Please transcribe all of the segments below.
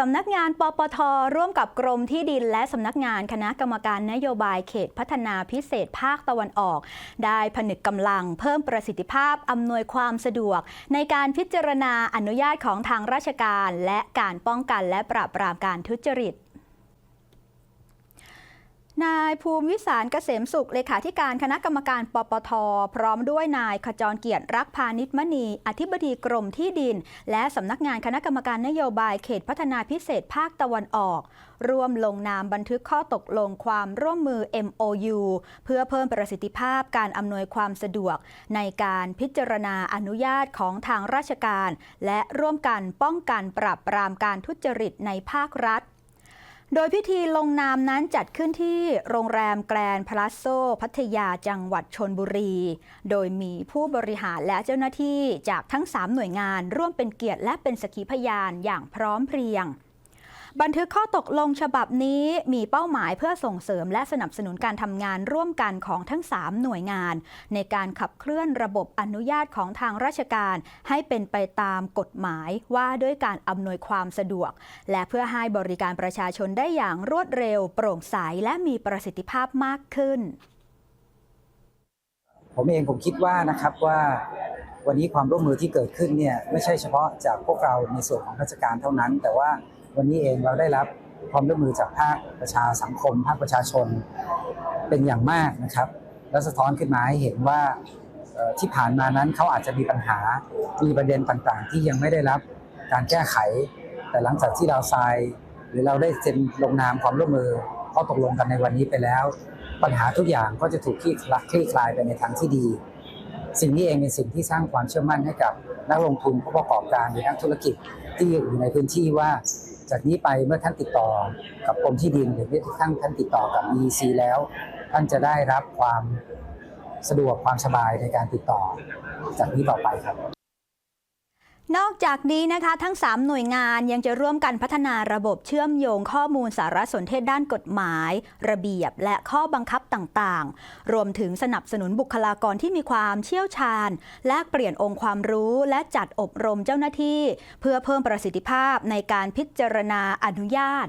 สำนักงานปปท ร่วมกับกรมที่ดินและสำนักงานคณะกรรมการนโยบายเขตพัฒนาพิเศษภาคตะวันออก ได้ผนึกกำลังเพิ่มประสิทธิภาพอำนวยความสะดวก ในการพิจารณาอนุญาตของทางราชการ และการป้องกันและปราบปรามการทุจริต นายภูมิวิสารเกษมสุขเลขาธิการคณะกรรมการปปท พร้อมด้วยนายขจรเกียรติรักพาณิชมณี อธิบดีกรมที่ดิน และสำนักงานคณะกรรมการนโยบายเขตพัฒนาพิเศษภาคตะวันออก ร่วมลงนามบันทึกข้อตกลงความร่วมมือ MOU เพื่อเพิ่มประสิทธิภาพการอำนวยความสะดวก ในการพิจารณาอนุญาตของทางราชการ และร่วมกันป้องกันปราบปรามการทุจริตในภาครัฐ โดยพิธีลงนามนั้นจัดขึ้นที่โรงแรมแกรนพลาโซพัทยาจังหวัดชนบุรี โดยมีผู้บริหารและเจ้าหน้าที่จากทั้ง 3 หน่วยงานร่วมเป็นเกียรติและเป็นสกีพยานอย่างพร้อมเพรียง บันทึกข้อตกลงฉบับนี้มีเป้าหมายเพื่อส่งเสริมและสนับสนุนการทำงานร่วมกันของทั้ง 3 หน่วยงาน ในการขับเคลื่อนระบบอนุญาตของทางราชการ ให้เป็นไปตามกฎหมายว่าด้วยการอำนวยความสะดวก และเพื่อให้บริการประชาชนได้อย่างรวดเร็ว โปร่งใสและมีประสิทธิภาพมากขึ้น ผมเองผมคิดว่านะครับว่าวันนี้ความร่วมมือที่เกิดขึ้นเนี่ยไม่ใช่เฉพาะจากพวกเราในส่วนของราชการเท่านั้น แต่ว่า วันนี้เองเราได้รับความร่วมมือจากภาคประชาสังคม ภาคประชาชนเป็นอย่างมากนะครับ แล้วสะท้อนขึ้นมาให้เห็นว่าที่ผ่านมานั้นเขาอาจจะมีปัญหา มีประเด็นต่างๆ ที่ยังไม่ได้รับการแก้ไข แต่หลังจากที่เราทราย หรือเราได้เซ็นลงนามความร่วมมือข้อตกลงกันในวันนี้ไปแล้ว ปัญหาทุกอย่างก็จะถูกคลี่ลายคลี่คลายไปในทางที่ดี สิ่งนี้เองเป็นสิ่งที่สร้างความเชื่อมั่นให้กับนักลงทุนผู้ประกอบการหรือนักธุรกิจที่อยู่ในพื้นที่ว่า จากนี้ไปเมื่อท่านติดต่อกับกรมที่ดินหรือท่านท่านติดต่อกับ EC แล้ว ท่านจะได้รับความสะดวกความสบายในการติดต่อจากนี้ต่อไปครับ นอกจากนี้นะคะทั้ง 3 หน่วยงานยังจะร่วมกันพัฒนาระบบเชื่อมโยงข้อมูลสารสนเทศด้านกฎหมาย ระเบียบและข้อบังคับต่างๆ รวมถึงสนับสนุนบุคลากรที่มีความเชี่ยวชาญ แลกเปลี่ยนองค์ความรู้และจัดอบรมเจ้าหน้าที่ เพื่อเพิ่มประสิทธิภาพในการพิจารณาอนุญาต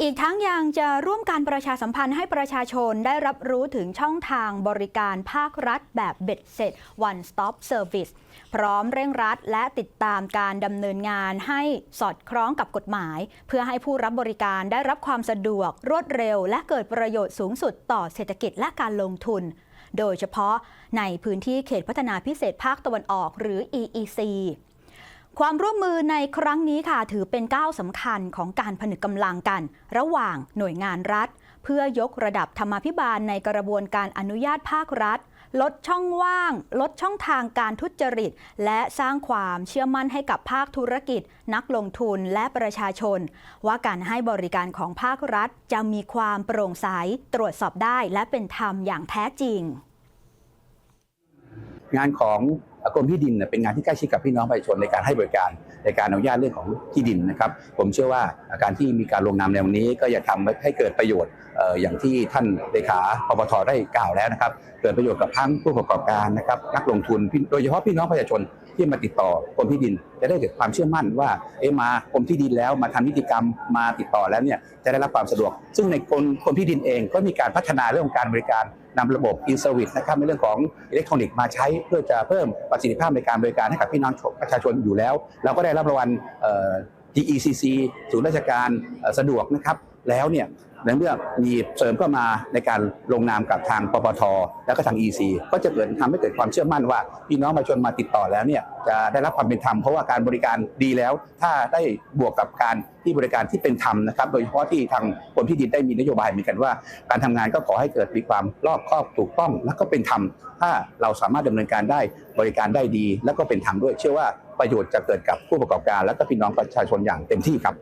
อีกทั้งยังจะร่วมการประชาสัมพันธ์ให้ประชาชนได้รับรู้ถึงช่องทางบริการภาครัฐแบบเบ็ดเสร็จ one stop service พร้อมเร่งรัดและติดตามการดำเนินงานให้สอดคล้องกับกฎหมาย เพื่อให้ผู้รับบริการได้รับความสะดวก รวดเร็ว และเกิดประโยชน์สูงสุดต่อเศรษฐกิจและการลงทุน โดยเฉพาะในพื้นที่เขตพัฒนาพิเศษภาคตะวันออกหรือ EEC ความร่วมมือในครั้งนี้ค่ะถือเป็นก้าวสำคัญของการผนึกกำลังกัน ระหว่างหน่วยงานรัฐ เพื่อยกระดับธรรมาภิบาลในกระบวนการอนุญาตภาครัฐ ลดช่องว่าง ลดช่องทางการทุจริต และสร้างความเชื่อมั่นให้กับภาคธุรกิจ นักลงทุนและประชาชน ว่าการให้บริการของภาครัฐ จะมีความโปร่งใสตรวจสอบได้และเป็นธรรมอย่างแท้จริง งานของ กรมที่ดินเป็นงานที่ใกล้ชิดกับพี่น้องประชาชนในการให้บริการในการอนุญาตเรื่องของที่ดินนะครับ ผมเชื่อว่าการที่มีการลงนามในวันนี้ก็จะทำให้เกิดประโยชน์อย่างที่ท่านเลขาปปทได้กล่าวแล้วนะครับ เกิดประโยชน์กับทั้งผู้ประกอบการนะครับนักลงทุนโดยเฉพาะพี่น้องประชาชนที่มาติดต่อกรมที่ดิน จะได้เกิดความเชื่อมั่นว่าเอ๊มากรมที่ดินแล้วมาทำนิติกรรมมาติดต่อแล้วเนี่ยจะได้รับความสะดวก ซึ่งในกรมกรมที่ดินเองก็มีการพัฒนาเรื่องของการบริการ นำระบบ e-service นะครับในเรื่องของอิเล็กทรอนิกส์มาใช้เพื่อจะเพิ่มประสิทธิภาพในการบริการให้กับพี่น้องประชาชนอยู่แล้ว เราก็ได้รับรางวัล DECC ศูนย์ราชการสะดวกนะครับแล้วเนี่ย ในเมื่อมีเสริมเข้ามาในการลงนามกับทางปปท แล้วก็ทาง EC ก็จะเกิดทำให้เกิดความเชื่อมั่นว่าพี่น้องประชาชนมาติดต่อแล้วเนี่ยจะได้รับความเป็นธรรมเพราะว่าการบริการดีแล้ว ถ้าได้บวกกับการที่บริการที่เป็นธรรมนะครับ โดยเฉพาะที่ทางกรมที่ดินได้มีนโยบายเหมือนกันว่า การทำงานก็ขอให้เกิดมีความรอบคอบถูกต้อง และก็เป็นธรรมถ้าเราสามารถดำเนินการได้บริการได้ดี และก็เป็นธรรมด้วย เชื่อว่าประโยชน์จะเกิดกับผู้ประกอบการ และก็พี่น้องประชาชนอย่างเต็มที่ครับ